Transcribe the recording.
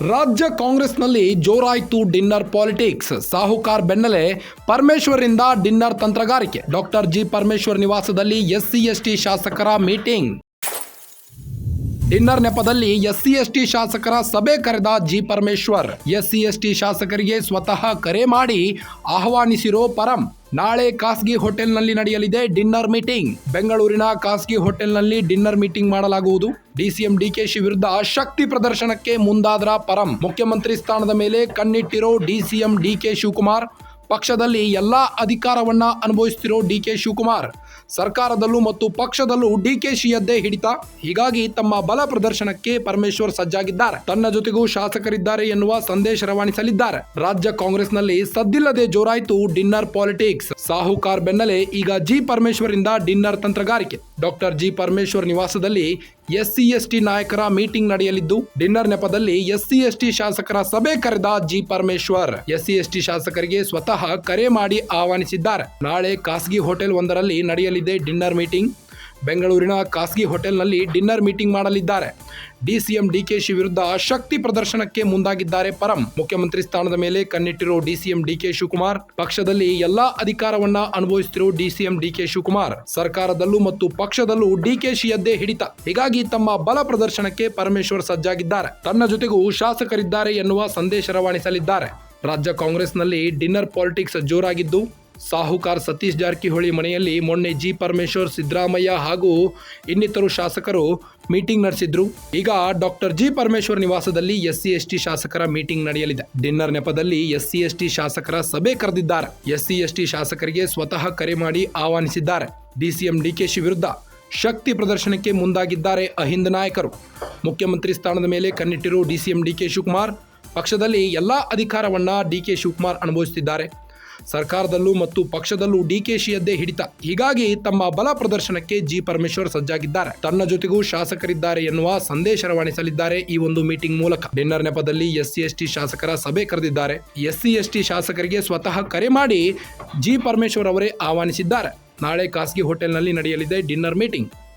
ರಾಜ್ಯ ಕಾಂಗ್ರೆಸ್ನಲ್ಲಿ ಜೋರಾಯಿತು dinner politics. Sahukar ಬೆನ್ನಲೆ ಪರಮೇಶ್ವರಿಂದ ಡಿನ್ನರ್ ತಂತ್ರಗಾರಿಕೆ. ಡಾಕ್ಟರ್ ಜಿ ಪರಮೇಶ್ವರ್ ನಿವಾಸದಲ್ಲಿ ಎಸ್ಸಿ, ಎಸ್ಟಿ ಶಾಸಕರ ಮೀಟಿಂಗ್. ಡಿನ್ನರ್ ನೆಪದಲ್ಲಿ ಎಸ್ಸಿ ಎಸ್ಟಿ ಶಾಸಕರ ಸಭೆ ಕರೆದ ಜಿ ಪರಮೇಶ್ವರ್ ಎಸ್ಸಿ ಎಸ್ಟಿ ಶಾಸಕರಿಗೆ ಸ್ವತಃ ಕರೆ ಮಾಡಿ ಆಹ್ವಾನಿಸಿರೋ ಪರಂ ನಾಳೆ ಖಾಸಗಿ ಹೋಟೆಲ್ನಲ್ಲಿ ನಡೆಯಲಿದೆ ಡಿನ್ನರ್ ಮೀಟಿಂಗ್. ಬೆಂಗಳೂರಿನ ಖಾಸಗಿ ಹೋಟೆಲ್ನಲ್ಲಿ ಡಿನ್ನರ್ ಮೀಟಿಂಗ್ ಮಾಡಲಾಗುವುದು. ಡಿಸಿಎಂ ಡಿಕೆಶಿ ವಿರುದ್ಧ ಶಕ್ತಿ ಪ್ರದರ್ಶನಕ್ಕೆ ಮುಂದಾದ್ರ ಪರಂ ಮುಖ್ಯಮಂತ್ರಿ ಸ್ಥಾನದ ಮೇಲೆ ಕಣ್ಣಿಟ್ಟಿರೋ ಡಿಸಿಎಂ ಡಿಕೆ ಶಿವಕುಮಾರ್ ಪಕ್ಷದಲ್ಲಿ ಎಲ್ಲಾ ಅಧಿಕಾರವನ್ನ ಅನುಭವಿಸುತ್ತಿರೋ ಡಿಕೆ ಶಿವಕುಮಾರ್. ಸರ್ಕಾರದಲ್ಲೂ ಮತ್ತು ಪಕ್ಷದಲ್ಲೂ ಡಿ ಕೆ ಶಿಯದ್ದೇ ಹಿಡಿತ. ಹೀಗಾಗಿ ತಮ್ಮ ಬಲ ಪ್ರದರ್ಶನಕ್ಕೆ ಪರಮೇಶ್ವರ್ ಸಜ್ಜಾಗಿದ್ದಾರೆ. ತನ್ನ ಜೊತೆಗೂ ಶಾಸಕರಿದ್ದಾರೆ ಎನ್ನುವ ಸಂದೇಶ ರವಾನಿಸಲಿದ್ದಾರೆ. ರಾಜ್ಯ ಕಾಂಗ್ರೆಸ್ನಲ್ಲಿ ಸದ್ದಿಲ್ಲದೆ ಜೋರಾಯಿತು ಡಿನ್ನರ್ ಪಾಲಿಟಿಕ್ಸ್. ಸಾಹುಕಾರ್ ಬೆನ್ನಲೆ ಈಗ ಜಿ ಪರಮೇಶ್ವರಿಂದ ಡಿನ್ನರ್ ತಂತ್ರಗಾರಿಕೆ. ಡಾಕ್ಟರ್ ಜಿ ಪರಮೇಶ್ವರ್ ನಿವಾಸದಲ್ಲಿ ಎಸ್ಸಿ ಎಸ್ಟಿ ನಾಯಕರ ಮೀಟಿಂಗ್ ನಡೆಯಲಿದ್ದು, ಡಿನ್ನರ್ ನೆಪದಲ್ಲಿ ಎಸ್ಸಿ ಎಸ್ಟಿ ಶಾಸಕರ ಸಭೆ ಕರೆದ ಜಿ ಪರಮೇಶ್ವರ್. ಎಸ್ಸಿ ಎಸ್ಟಿ ಶಾಸಕರಿಗೆ ಸ್ವತಃ ಕರೆ ಮಾಡಿ ಆಹ್ವಾನಿಸಿದ್ದಾರೆ. ನಾಳೆ ಖಾಸಗಿ ಹೋಟೆಲ್ ಒಂದರಲ್ಲಿ ನಡೆಯಲಿದೆ ಡಿನ್ನರ್ ಮೀಟಿಂಗ್. ಬೆಂಗಳೂರಿನ ಖಾಸಗಿ ಹೋಟೆಲ್ನಲ್ಲಿ ಡಿನ್ನರ್ ಮೀಟಿಂಗ್ ಮಾಡಲಿದ್ದಾರೆ. ಡಿಸಿಎಂ ಡಿಕೆಶಿ ವಿರುದ್ಧ ಶಕ್ತಿ ಪ್ರದರ್ಶನಕ್ಕೆ ಮುಂದಾಗಿದ್ದಾರೆ ಪರಂ. ಮುಖ್ಯಮಂತ್ರಿ ಸ್ಥಾನದ ಮೇಲೆ ಕಣ್ಣಿಟ್ಟಿರೋ ಡಿಸಿಎಂ ಡಿಕೆ ಶಿವಕುಮಾರ್, ಪಕ್ಷದಲ್ಲಿ ಎಲ್ಲಾ ಅಧಿಕಾರವನ್ನ ಅನುಭವಿಸುತ್ತಿರೋ ಡಿಸಿಎಂ ಡಿಕೆ ಶಿವಕುಮಾರ್, ಸರ್ಕಾರದಲ್ಲೂ ಮತ್ತು ಪಕ್ಷದಲ್ಲೂ ಡಿಕೆಶಿಯದ್ದೇ ಹಿಡಿತ. ಹೀಗಾಗಿ ತಮ್ಮ ಬಲ ಪ್ರದರ್ಶನಕ್ಕೆ ಪರಮೇಶ್ವರ್ ಸಜ್ಜಾಗಿದ್ದಾರೆ. ತನ್ನ ಜೊತೆಗೂ ಶಾಸಕರಿದ್ದಾರೆ ಎನ್ನುವ ಸಂದೇಶ ರವಾನಿಸಲಿದ್ದಾರೆ. ರಾಜ್ಯ ಕಾಂಗ್ರೆಸ್ನಲ್ಲಿ ಡಿನ್ನರ್ ಪಾಲಿಟಿಕ್ಸ್ ಜೋರಾಗಿದ್ದು ಸಾಹುಕಾರ್ ಸತೀಶ್ ಜಾರಕಿಹೊಳಿ ಮನೆಯಲ್ಲಿ ಮೊನ್ನೆ ಜಿ ಪರಮೇಶ್ವರ್ ಸಿದ್ದರಾಮಯ್ಯ ಹಾಗೂ ಇನ್ನಿತರು ಶಾಸಕರು ಮೀಟಿಂಗ್ ನಡೆಸಿದ್ರು. ಈಗ ಡಾಕ್ಟರ್ ಜಿ ಪರಮೇಶ್ವರ್ ನಿವಾಸದಲ್ಲಿ ಎಸ್ಸಿ ಎಸ್ಟಿ ಶಾಸಕರ ಮೀಟಿಂಗ್ ನಡೆಯಲಿದೆ. ಡಿನ್ನರ್ ನೆಪದಲ್ಲಿ ಎಸ್ಸಿ ಎಸ್ಟಿ ಶಾಸಕರ ಸಭೆ ಕರೆದಿದ್ದಾರೆ. ಎಸ್ಸಿ ಎಸ್ಟಿ ಶಾಸಕರಿಗೆ ಸ್ವತಃ ಕರೆ ಮಾಡಿ ಆಹ್ವಾನಿಸಿದ್ದಾರೆ. ಡಿಸಿಎಂ ಡಿಕೆಶಿ ವಿರುದ್ಧ ಶಕ್ತಿ ಪ್ರದರ್ಶನಕ್ಕೆ ಮುಂದಾಗಿದ್ದಾರೆ ಅಹಿಂದ ನಾಯಕರು. ಮುಖ್ಯಮಂತ್ರಿ ಸ್ಥಾನದ ಮೇಲೆ ಕಣ್ಣಿಟ್ಟಿರುವ ಡಿಸಿಎಂ ಡಿಕೆ ಶಿವಕುಮಾರ್ ಪಕ್ಷದಲ್ಲಿ ಎಲ್ಲಾ ಅಧಿಕಾರವನ್ನ ಡಿಕೆ ಶಿವಕುಮಾರ್ ಅನುಭವಿಸುತ್ತಿದ್ದಾರೆ. ಸರ್ಕಾರದಲ್ಲೂ ಮತ್ತು ಪಕ್ಷದಲ್ಲೂ ಡಿಕೆಶಿಯದ್ದೇ ಹಿಡಿತ. ಹೀಗಾಗಿ ತಮ್ಮ ಬಲ ಪ್ರದರ್ಶನಕ್ಕೆ ಜಿ ಪರಮೇಶ್ವರ್ ಸಜ್ಜಾಗಿದ್ದಾರೆ. ತನ್ನ ಜೊತೆಗೂ ಶಾಸಕರಿದ್ದಾರೆ ಎನ್ನುವ ಸಂದೇಶ ರವಾನಿಸಲಿದ್ದಾರೆ ಈ ಒಂದು ಮೀಟಿಂಗ್ ಮೂಲಕ. ಡಿನ್ನರ್ ನೆಪದಲ್ಲಿ ಎಸ್ಸಿ ಎಸ್ಟಿ ಶಾಸಕರ ಸಭೆ ಕರೆದಿದ್ದಾರೆ. ಎಸ್ಸಿ ಎಸ್ಟಿ ಶಾಸಕರಿಗೆ ಸ್ವತಃ ಕರೆ ಮಾಡಿ ಜಿ ಪರಮೇಶ್ವರ್ ಅವರೇ ಆಹ್ವಾನಿಸಿದ್ದಾರೆ. ನಾಳೆ ಖಾಸಗಿ ಹೋಟೆಲ್ನಲ್ಲಿ ನಡೆಯಲಿದೆ ಡಿನ್ನರ್ ಮೀಟಿಂಗ್.